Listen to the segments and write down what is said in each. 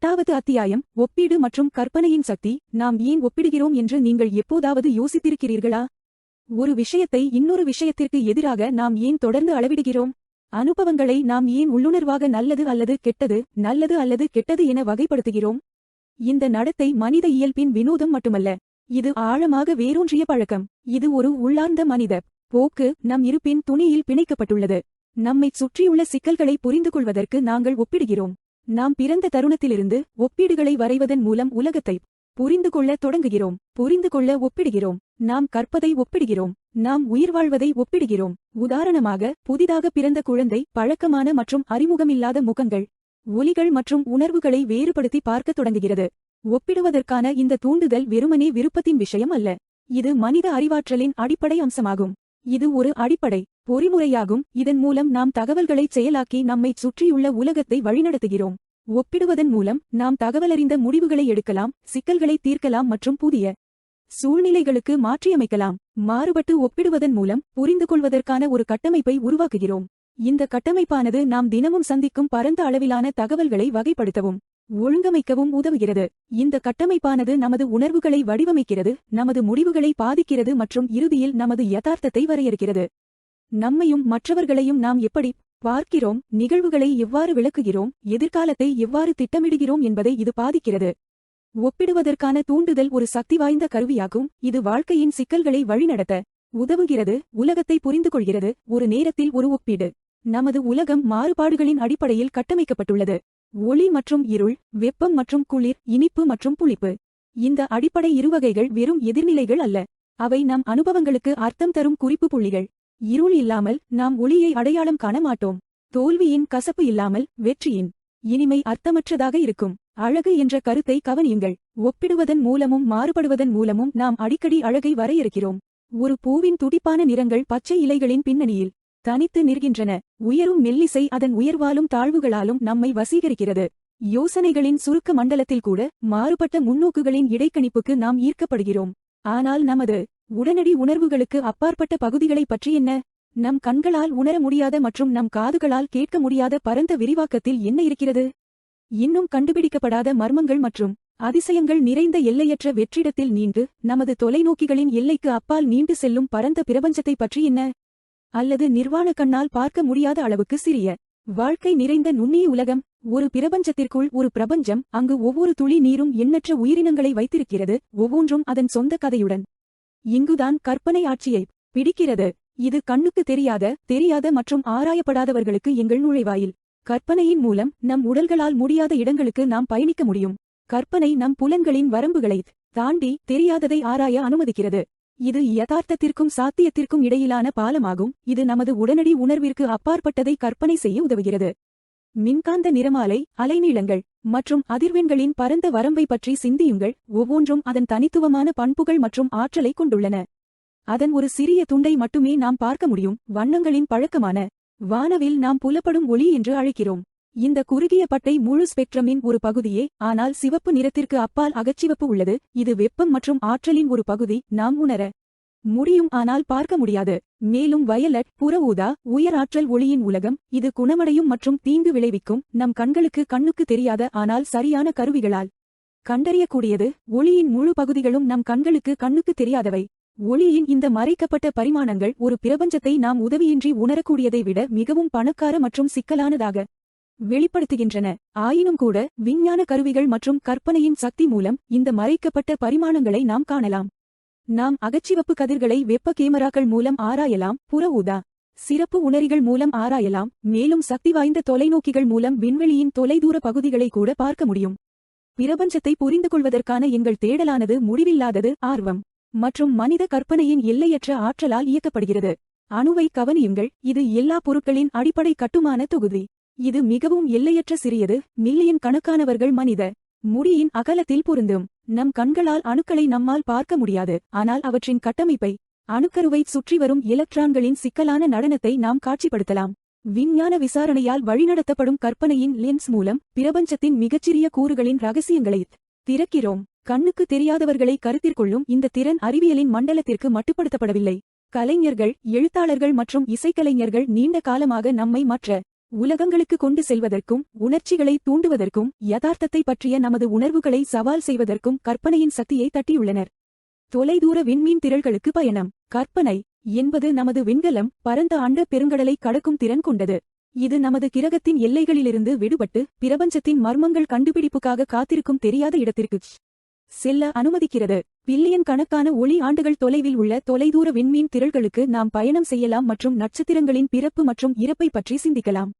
எட்டாவது அத்தியாயம் ஒப்பீடு மற்றும் கற்பனையின் சக்தி. நாம் ஏன் ஒப்பிடுகிறோம் என்று நீங்கள் எப்போதாவது யோசித்திருக்கிறீர்களா? ஒரு விஷயத்தை இன்னொரு விஷயத்திற்கு எதிராக நாம் ஏன் தொடர்ந்து அளவிடுகிறோம்? அனுபவங்களை நாம் ஏன் உள்ளுணர்வாக நல்லது அல்லது கெட்டது நல்லது அல்லது கெட்டது என வகைப்படுத்துகிறோம்? இந்த நடத்தை மனித இயல்பின் வினோதம் மட்டுமல்ல இது ஆழமாக வேரூன்றிய பழக்கம். இது ஒரு உள்ளார்ந்த மனித போக்கு. நம் இருப்பின் துணியில் பிணைக்கப்பட்டுள்ளது. நம்மைச் சுற்றியுள்ள சிக்கல்களை புரிந்து கொள்வதற்கு நாங்கள் ஒப்பிடுகிறோம். நாம் பிறந்த தருணத்திலிருந்து ஒப்பீடுகளை வரைவதன் மூலம் உலகத்தை புரிந்து கொள்ள தொடங்குகிறோம். புரிந்து கொள்ள ஒப்பிடுகிறோம். நாம் கற்பதை ஒப்பிடுகிறோம். நாம் உயிர் வாழ்வதை ஒப்பிடுகிறோம். உதாரணமாக புதிதாக பிறந்த குழந்தை பழக்கமான மற்றும் அறிமுகமில்லாத முகங்கள் ஒலிகள் மற்றும் உணர்வுகளை வேறுபடுத்தி பார்க்கத் தொடங்குகிறது. ஒப்பிடுவதற்கான இந்த தூண்டுதல் வெறுமனே விருப்பத்தின் விஷயம் அல்ல. இது மனித அறிவாற்றலின் அடிப்படை அம்சமாகும். இது ஒரு அடிப்படை பொறிமுறையாகும். இதன் மூலம் நாம் தகவல்களை செயலாக்கி நம்மைச் சுற்றியுள்ள உலகத்தை வழிநடத்துகிறோம். ஒப்பிடுவதன் மூலம் நாம் தகவலறிந்த முடிவுகளை எடுக்கலாம் சிக்கல்களை தீர்க்கலாம் மற்றும் புதிய சூழ்நிலைகளுக்கு மாற்றியமைக்கலாம். மாறுபட்டு ஒப்பிடுவதன் மூலம் புரிந்து கொள்வதற்கான ஒரு கட்டமைப்பை உருவாக்குகிறோம். இந்த கட்டமைப்பானது நாம் தினமும் சந்திக்கும் பரந்த அளவிலான தகவல்களை வகைப்படுத்தவும் ஒழுங்கமைக்கவும் உதவுகிறது. இந்த கட்டமைப்பானது நமது உணர்வுகளை வடிவமைக்கிறது நமது முடிவுகளை பாதிக்கிறது மற்றும் இறுதியில் நமது யதார்த்தத்தை வரையறுக்கிறது. நம்மையும் மற்றவர்களையும் நாம் எப்படி பார்க்கிறோம் நிகழ்வுகளை எவ்வாறு விளக்குகிறோம் எதிர்காலத்தை எவ்வாறு திட்டமிடுகிறோம் என்பதை இது பாதிக்கிறது. ஒப்பிடுவதற்கான தூண்டுதல் ஒரு சக்தி வாய்ந்த கருவியாகும். இது வாழ்க்கையின் சிக்கல்களை வழிநடத்த உதவுகிறது உலகத்தை புரிந்து கொள்கிறது ஒரு நேரத்தில் ஒரு ஒப்பீடு. நமது உலகம் மாறுபாடுகளின் அடிப்படையில் கட்டமைக்கப்பட்டுள்ளது. ஒளி மற்றும் இருள் வெப்பம் மற்றும் குளிர் இனிப்பு மற்றும் புளிப்பு. இந்த அடிப்படை இருவகைகள் வெறும் எதிர்நிலைகள் அல்ல. அவை நம் அனுபவங்களுக்கு அர்த்தம் தரும் குறிப்பு புள்ளிகள். இருள் இல்லாமல் நாம் ஒளியை அடையாளம் காண மாட்டோம். தோல்வியின் கசப்பு இல்லாமல் வெற்றியின் இனிமை அர்த்தமற்றதாக இருக்கும். அழகு என்ற கருத்தை கவனியுங்கள். ஒப்பிடுவதன் மூலமும் மாறுபடுவதன் மூலமும் நாம் அடிக்கடி அழகை வரையறுக்கிறோம். ஒரு பூவின் துடிப்பான நிறங்கள் பச்சை இலைகளின் பின்னணியில் தனித்து நிற்கின்றன. உயரும் மெல்லிசை அதன் உயர்வாலும் தாழ்வுகளாலும் நம்மை வசீகரிக்கிறது. யோசனைகளின் சுருக்க மண்டலத்தில் கூட மாறுபட்ட முன்னோக்குகளின் இடைக்கணிப்புக்கு நாம் ஈர்க்கப்படுகிறோம். ஆனால் நமது உடனடி உணர்வுகளுக்கு அப்பாற்பட்ட பகுதிகளைப் பற்றி என்ன? நம் கண்களால் உணர முடியாத மற்றும் நம் காதுகளால் கேட்க முடியாத பரந்த விரிவாக்கத்தில் என்ன இருக்கிறது? இன்னும் கண்டுபிடிக்கப்படாத மர்மங்கள் மற்றும் அதிசயங்கள் நிறைந்த எல்லையற்ற வெற்றிடத்தில் நீண்டு நமது தொலைநோக்கிகளின் எல்லைக்கு அப்பால் நீண்டு செல்லும் பரந்த பிரபஞ்சத்தைப் பற்றி என்ன? அல்லது நிர்வாண கண்ணால் பார்க்க முடியாத அளவுக்கு சிறிய வாழ்க்கை நிறைந்த நுண்ணிய உலகம் ஒரு பிரபஞ்சத்திற்குள் ஒரு பிரபஞ்சம் அங்கு ஒவ்வொரு துளி நீரும் எண்ணற்ற உயிரினங்களை வைத்திருக்கிறது ஒவ்வொன்றும் அதன் சொந்த கதையுடன் இங்குதான் கற்பனை ஆட்சியை பிடிக்கிறது. இது கண்ணுக்கு தெரியாத தெரியாத மற்றும் ஆராயப்படாதவர்களுக்கு எங்கள் நுழைவாயில். கற்பனையின் மூலம் நம் உடல்களால் முடியாத இடங்களுக்கு நாம் பயணிக்க முடியும். கற்பனை நம் புலன்களின் வரம்புகளை தாண்டி தெரியாததை ஆராய அனுமதிக்கிறது. இது யதார்த்தத்திற்கும் சாத்தியத்திற்கும் இடையிலான பாலமாகும். இது நமது உடனடி உணர்விற்கு அப்பாற்பட்டதை கற்பனை செய்ய உதவுகிறது. மின்காந்த நிறமாலை அலைநீளங்கள் மற்றும் அதிர்வெண்களின் பரந்த வரம்பை பற்றி சிந்தியுங்கள். ஒவ்வொன்றும் அதன் தனித்துவமான பண்புகள் மற்றும் ஆற்றலை கொண்டுள்ளன. அதன் ஒரு சிறிய துண்டை மட்டுமே நாம் பார்க்க முடியும். வண்ணங்களின் பழக்கமான வானவில் நாம் புலப்படும் ஒளி என்று அழைக்கிறோம். இந்த குறுகிய பட்டை முழு ஸ்பெக்ட்ரமின் ஒரு பகுதியே. ஆனால் சிவப்பு நிறத்திற்கு அப்பால் அகச்சிவப்பு உள்ளது. இது வெப்பம் மற்றும் ஆற்றலின் ஒரு பகுதி. நாம் உணர முடியும் ஆனால் பார்க்க முடியாது. மேலும் வயலட் புற ஊதா உயர் ஆற்றல் ஒளியின் உலகம் இது குணமடையும் மற்றும் தீங்கு விளைவிக்கும். நம் கண்களுக்கு கண்ணுக்கு தெரியாத ஆனால் சரியான கருவிகளால் கண்டறியக்கூடியது. ஒளியின் முழு பகுதிகளும் நம் கண்களுக்கு கண்ணுக்கு தெரியாதவை. ஒளியின் இந்த மறைக்கப்பட்ட பரிமாணங்கள் ஒரு பிரபஞ்சத்தை நாம் உதவியின்றி உணரக்கூடியதை விட மிகவும் பணக்கார மற்றும் சிக்கலானதாக வெளிப்படுத்துகின்றன. ஆயினும் கூட விஞ்ஞான கருவிகள் மற்றும் கற்பனையின் சக்தி மூலம் இந்த மறைக்கப்பட்ட பரிமாணங்களை நாம் காணலாம். நாம் அகச்சிவப்பு கதிர்களை வெப்ப கேமராக்கள் மூலம் ஆராயலாம். புற ஊதா. சிறப்பு உணரிகள் மூலம் ஆராயலாம். மேலும் சக்தி வாய்ந்த தொலைநோக்கிகள் மூலம் விண்வெளியின் தொலைதூர பகுதிகளை கூட பார்க்க முடியும். பிரபஞ்சத்தை புரிந்து கொள்வதற்கான எங்கள் தேடலானது முடிவில்லாதது ஆர்வம். மற்றும் மனித கற்பனையின் எல்லையற்ற ஆற்றலால் இயக்கப்படுகிறது. அணுவை கவனியுங்கள். இது எல்லா பொருட்களின் அடிப்படை கட்டுமான தொகுதி. இது மிகவும் எல்லையற்ற சிறியது. மில்லியன் கணக்கானவர்கள் மனித முடியின் அகலத்தில் பொருந்தும். நம் கண்களால் அணுக்களை நம்மால் பார்க்க முடியாது. ஆனால் அவற்றின் கட்டமைப்பை அணுக்கருவை சுற்றி வரும் எலக்ட்ரான்களின் சிக்கலான நடனத்தை நாம் காட்சிப்படுத்தலாம். விஞ்ஞான விசாரணையால் வழிநடத்தப்படும் கற்பனையின் லென்ஸ் மூலம் பிரபஞ்சத்தின் மிகச்சிறிய கூறுகளின் ரகசியங்களை திறக்கிறோம். கண்ணுக்கு தெரியாதவர்களை கருத்திற்கொள்ளும் இந்த திறன் அறிவியலின் மண்டலத்திற்கு மட்டுப்படுத்தப்படவில்லை. கலைஞர்கள் எழுத்தாளர்கள் மற்றும் இசைக்கலைஞர்கள் நீண்ட காலமாக நம்மை மற்ற உலகங்களுக்கு கொண்டு செல்வதற்கும் உணர்ச்சிகளை தூண்டுவதற்கும் யதார்த்தத்தை பற்றிய நமது உணர்வுகளை சவால் செய்வதற்கும் கற்பனையின் சக்தியை தட்டியுள்ளனர். தொலைதூர விண்மீன் திரள்களுக்கு பயணம். கற்பனை என்பது நமது விண்கலம் பரந்த அண்ட பெருங்கடலை கடக்கும் திறன் கொண்டது. இது நமது கிரகத்தின் எல்லைகளிலிருந்து விடுபட்டு பிரபஞ்சத்தின் மர்மங்கள் கண்டுபிடிப்புக்காக காத்திருக்கும் தெரியாத இடத்திற்கு செல்ல அனுமதிக்கிறது. பில்லியன் கணக்கான ஒளி ஆண்டுகள் தொலைவில் உள்ள தொலைதூர விண்மீன் திரள்களுக்கு நாம் பயணம் செய்யலாம் மற்றும் நட்சத்திரங்களின் பிறப்பு மற்றும் இறப்பை பற்றி சிந்திக்கலாம்.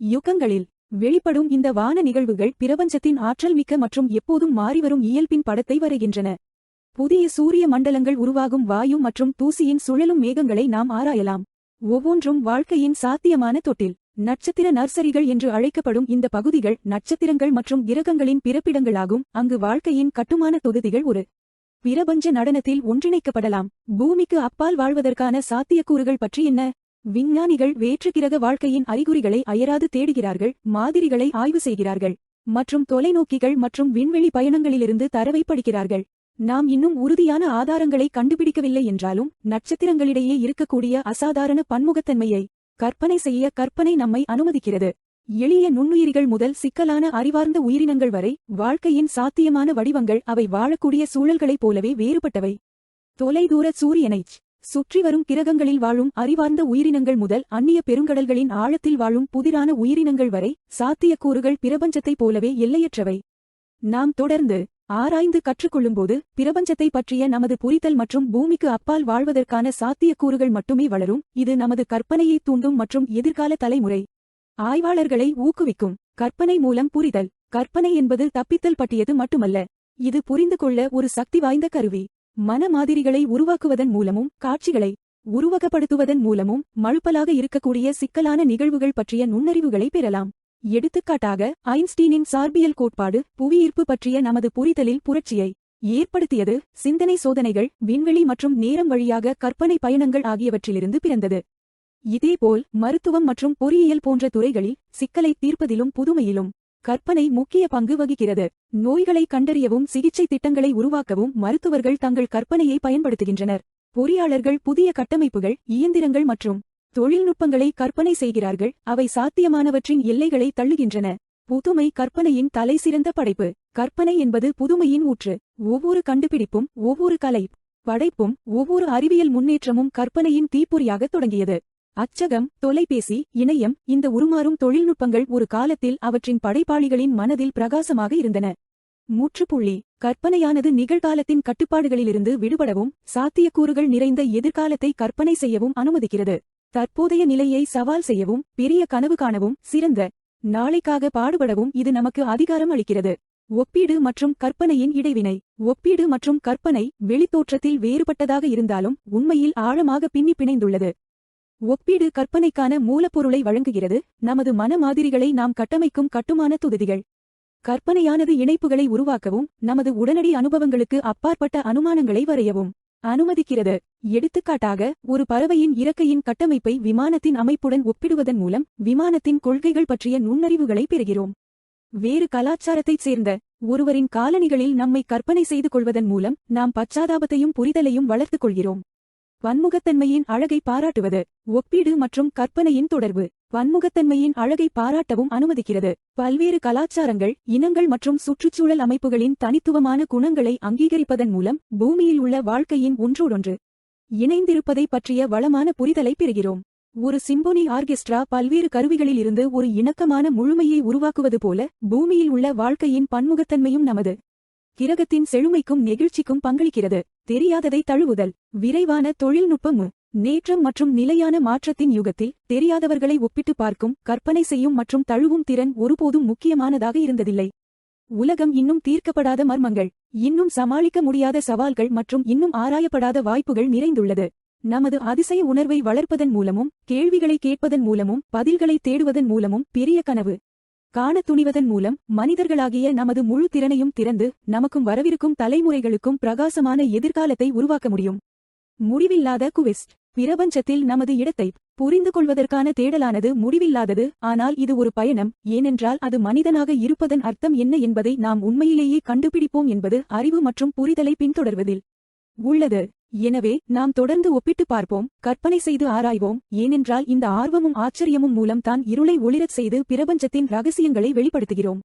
யுகங்களில் வெளிப்படும் இந்த வான நிகழ்வுகள் பிரபஞ்சத்தின் ஆற்றல் மிக்க மற்றும் எப்போதும் மாறிவரும் இயல்பின் படத்தை வரைகின்றன. புதிய சூரிய மண்டலங்கள் உருவாகும் வாயு மற்றும் தூசியின் சுழலும் மேகங்களை நாம் ஆராயலாம். ஒவ்வொன்றும் வாழ்க்கையின் சாத்தியமான தொட்டில். நட்சத்திர நர்சரிகள் என்று அழைக்கப்படும் இந்த பகுதிகள் நட்சத்திரங்கள் மற்றும் கிரகங்களின் பிறப்பிடங்களாகும். அங்கு வாழ்க்கையின் கட்டுமான தொகுதிகள் ஒரு பிரபஞ்ச நடனத்தில் ஒன்றிணைக்கப்படலாம். பூமிக்கு அப்பால் வாழ்வதற்கான சாத்தியக்கூறுகள் பற்றி என்ன? விஞ்ஞானிகள் வேற்றுக்கிரக வாழ்க்கையின் அறிகுறிகளை அயராது தேடுகிறார்கள் மாதிரிகளை ஆய்வு செய்கிறார்கள் மற்றும் தொலைநோக்கிகள் மற்றும் விண்வெளி பயணங்களிலிருந்து தரவை படிக்கிறார்கள். நாம் இன்னும் உறுதியான ஆதாரங்களை கண்டுபிடிக்கவில்லை என்றாலும் நட்சத்திரங்களிடையே இருக்கக்கூடிய அசாதாரண பன்முகத்தன்மையை கற்பனை செய்ய கற்பனை நம்மை அனுமதிக்கிறது. எளிய நுண்ணுயிரிகள் முதல் சிக்கலான அறிவார்ந்த உயிரினங்கள் வரை வாழ்க்கையின் சாத்தியமான வடிவங்கள் அவை வாழக்கூடிய சூழல்களைப் போலவே வேறுபட்டவை. தொலைதூர சூரியனைச் சுற்றி வரும் கிரகங்களில் வாழும் அறிவார்ந்த உயிரினங்கள் முதல் அந்நிய பெருங்கடல்களின் ஆழத்தில் வாழும் புதிரான உயிரினங்கள் வரை சாத்தியக்கூறுகள் பிரபஞ்சத்தைப் போலவே எல்லையற்றவை. நாம் தொடர்ந்து ஆராய்ந்து கற்றுக்கொள்ளும்போது பிரபஞ்சத்தை பற்றிய நமது புரிதல் மற்றும் பூமிக்கு அப்பால் வாழ்வதற்கான சாத்தியக்கூறுகள் மட்டுமே வளரும். இது நமது கற்பனையை தூண்டும் மற்றும் எதிர்கால தலைமுறை. ஆய்வாளர்களை ஊக்குவிக்கும் கற்பனை மூலம் புரிதல். கற்பனை என்பது தப்பித்தல் பற்றியது மட்டுமல்ல. இது புரிந்து கொள்ள ஒரு சக்தி வாய்ந்த கருவி. மன மாதிரிகளை உருவாக்குவதன் மூலமும் காட்சிகளை உருவகப்படுத்துவதன் மூலமும் மழுப்பலாக இருக்கக்கூடிய சிக்கலான நிகழ்வுகள் பற்றிய நுண்ணறிவுகளை பெறலாம். எடுத்துக்காட்டாக ஐன்ஸ்டீனின் சார்பியல் கோட்பாடு புவியீர்ப்பு பற்றிய நமது புரிதலில் புரட்சியை ஏற்படுத்தியது சிந்தனை சோதனைகள் விண்வெளி மற்றும் நேரம் வழியாக கற்பனை பயணங்கள் ஆகியவற்றிலிருந்து பிறந்தது. இதேபோல் மருத்துவம் மற்றும் பொறியியல் போன்ற துறைகளில் சிக்கலை தீர்ப்பதிலும் புதுமையிலும் கற்பனை முக்கிய பங்கு வகிக்கிறது. நோய்களை கண்டறியவும் சிகிச்சை திட்டங்களை உருவாக்கவும் மருத்துவர்கள் தங்கள் கற்பனையை பயன்படுத்துகின்றனர். பொறியாளர்கள் புதிய கட்டமைப்புகள் இயந்திரங்கள் மற்றும் தொழில்நுட்பங்களை கற்பனை செய்கிறார்கள். அவை சாத்தியமானவற்றின் எல்லைகளை தள்ளுகின்றன. புதுமை கற்பனையின் தலைசிறந்த படைப்பு. கற்பனை என்பது புதுமையின் ஊற்று. ஒவ்வொரு கண்டுபிடிப்பும் ஒவ்வொரு கலை படைப்பும் ஒவ்வொரு அறிவியல் முன்னேற்றமும் கற்பனையின் தீப்பொறியாக தொடங்கியது. அச்சகம் தொலைபேசி இணையம் இந்த உருமாறும் தொழில்நுட்பங்கள் ஒரு காலத்தில் அவற்றின் படைப்பாளிகளின் மனதில் பிரகாசமாக இருந்தன. முற்றுப்புள்ளி கற்பனையானது நிகழ்காலத்தின் கட்டுப்பாடுகளிலிருந்து விடுபடவும் சாத்தியக்கூறுகள் நிறைந்த எதிர்காலத்தை கற்பனை செய்யவும் அனுமதிக்கிறது. தற்போதைய நிலையை சவால் செய்யவும் பெரிய கனவு காணவும் சிறந்த நாளைக்காக பாடுபடவும் இது நமக்கு அதிகாரம் அளிக்கிறது. ஒப்பீடு மற்றும் கற்பனையின் இடைவினை. ஒப்பீடு மற்றும் கற்பனை வெளித்தோற்றத்தில் வேறுபட்டதாக இருந்தாலும் உண்மையில் ஆழமாக பின்னி பிணைந்துள்ளது. ஒப்பீடு கற்பனைக்கான மூலப்பொருளை வழங்குகிறது. நமது மன மாதிரிகளை நாம் கட்டமைக்கும் கட்டுமான தொகுதிகள். கற்பனையானது இணைப்புகளை உருவாக்கவும் நமது உடனடி அனுபவங்களுக்கு அப்பாற்பட்ட அனுமானங்களை வரையவும். அனுமதிக்கிறது. எடுத்துக்காட்டாக ஒரு பறவையின் இறக்கையின் கட்டமைப்பை விமானத்தின் அமைப்புடன் ஒப்பிடுவதன் மூலம் விமானத்தின் கொள்கைகள் பற்றிய நுண்ணறிவுகளை பெறுகிறோம். வேறு கலாச்சாரத்தைச் சேர்ந்த ஒருவரின் காலணிகளில் நம்மை கற்பனை செய்து கொள்வதன் மூலம் நாம் பச்சாதாபத்தையும் புரிதலையும் வளர்த்துக் கொள்கிறோம். பன்முகத்தன்மையின் அழகை பாராட்டுவது ஒப்பீடு மற்றும் கற்பனையின் தொடர்பு. பன்முகத்தன்மையின் அழகை பாராட்டவும் அனுமதிக்கிறது. பல்வேறு கலாச்சாரங்கள் இனங்கள் மற்றும் சுற்றுச்சூழல் அமைப்புகளின் தனித்துவமான குணங்களை அங்கீகரிப்பதன் மூலம் பூமியில் உள்ள வாழ்க்கையின் ஒன்றோடொன்று இணைந்திருப்பதை பற்றிய வளமான புரிதலை பெறுகிறோம். ஒரு சிம்போனி ஆர்கெஸ்ட்ரா பல்வேறு கருவிகளில் இருந்து ஒரு இணக்கமான முழுமையை உருவாக்குவது போல பூமியில் உள்ள வாழ்க்கையின் பன்முகத்தன்மையும் நமது கிரகத்தின் செழுமைக்கும் நெகிழ்ச்சிக்கும் பங்களிக்கிறது. தெரியாததை தழுவுதல். விரைவான தொழில்நுட்பமு. நேற்றம் மற்றும் நிலையான மாற்றத்தின் யுகத்தில் தெரியாதவர்களை ஒப்பிட்டு பார்க்கும் கற்பனை செய்யும் மற்றும் தழுவும் திறன் ஒருபோதும் முக்கியமானதாக இருந்ததில்லை. உலகம் இன்னும் தீர்க்கப்படாத மர்மங்கள். இன்னும் சமாளிக்க முடியாத சவால்கள் மற்றும் இன்னும் ஆராயப்படாத வாய்ப்புகள் நிறைந்துள்ளது. நமது அதிசய உணர்வை வளர்ப்பதன் மூலமும் கேள்விகளை கேட்பதன் மூலமும் பதில்களை தேடுவதன் மூலமும் பெரிய கனவு. காண துணிவதன் மூலம் மனிதர்களாகிய நமது முழு திறனையும் திறந்து நமக்கும் வரவிருக்கும் தலைமுறைகளுக்கும் பிரகாசமான எதிர்காலத்தை உருவாக்க முடியும். முடிவில்லாத குவிஸ்ட். பிரபஞ்சத்தில் நமது இடத்தை புரிந்து கொள்வதற்கான தேடலானது முடிவில்லாதது. ஆனால் இது ஒரு பயணம். ஏனென்றால் அது மனிதனாக இருப்பதன் அர்த்தம் என்ன என்பதை நாம் உண்மையிலேயே கண்டுபிடிப்போம் என்பது அறிவு மற்றும் புரிதலை பின்தொடர்வதில் உள்ளது. எனவே நாம் தொடர்ந்து ஒப்பிட்டுப் பார்ப்போம் கற்பனை செய்து ஆராய்வோம் ஏனென்றால் இந்த ஆர்வமும் ஆச்சரியமும் மூலம் தான் இருளை ஒளிரச் செய்து பிரபஞ்சத்தின் ரகசியங்களை வெளிப்படுத்துகிறோம்.